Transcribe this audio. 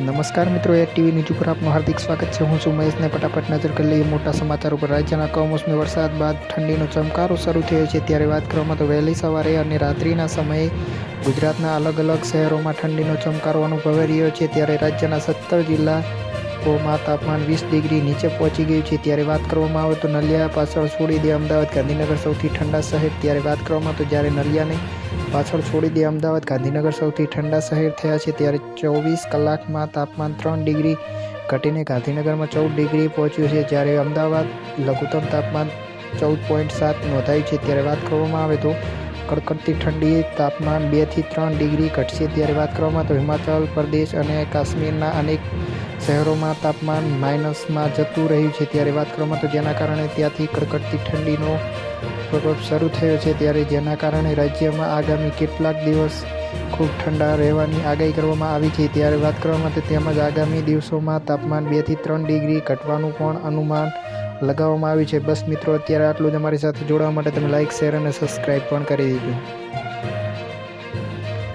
નમસ્કાર મિત્રો, એક ટીવી ન્યૂઝ ઉપર આપનું હાર્દિક સ્વાગત છે. હું છું મહેશને ફટાફટ નજર કરી લઈએ મોટા સમાચાર ઉપર. રાજ્યના કમોસમી વરસાદ બાદ ઠંડીનો ચમકારો શરૂ થયો છે. ત્યારે વાત કરવામાં તો વહેલી સવારે અને રાત્રિના સમયે ગુજરાતના અલગ અલગ શહેરોમાં ઠંડીનો ચમકારો અનુભવાઈ રહ્યો છે. ત્યારે રાજ્યના સત્તર જિલ્લાઓમાં તાપમાન વીસ ડિગ્રી નીચે પહોંચી ગયું છે. ત્યારે વાત કરવામાં આવે તો નલિયા પાછળ છોડી દે અમદાવાદ. ગાંધીનગર સૌથી ઠંડા શહેર. ત્યારે વાત કરવામાં તો જ્યારે નલિયાને પાછળ છોડી દે અમદાવાદ, ગાંધીનગર સૌથી ઠંડા શહેર થયા છે. ત્યારે ચોવીસ કલાકમાં તાપમાન ત્રણ ડિગ્રી ઘટીને ગાંધીનગરમાં ચૌદ ડિગ્રી પહોંચ્યું છે. જ્યારે અમદાવાદ લઘુત્તમ તાપમાન ચૌદ પોઈન્ટ સાત નોંધાયું છે. ત્યારે વાત કરવામાં આવે તો કડકડતી ઠંડી તાપમાન બેથી ત્રણ ડિગ્રી ઘટશે. ત્યારે વાત કરવામાં તો હિમાચલ પ્રદેશ અને કાશ્મીરના અનેક શહેરોમાં તાપમાન માઇનસમાં જતું રહ્યું છે. ત્યારે વાત કરવામાં તો જેના કારણે ત્યાંથી કડકડતી ઠંડીનો પ્રકોપ શરૂ થયો છે. ત્યારે જેના કારણે રાજ્યમાં આગામી કેટલાક દિવસ ખૂબ ઠંડા રહેવાની આગાહી કરવામાં આવી છે. ત્યારે વાત કરવામાં તો તેમજ આગામી દિવસોમાં તાપમાન બેથી ત્રણ ડિગ્રી ઘટવાનું પણ અનુમાન લગાવવામાં આવ્યું છે. બસ મિત્રો, અત્યારે આટલું જ અમારી સાથે જોડાવા માટે તમે લાઇક શેર અને સબસ્ક્રાઈબ પણ કરી દીધું.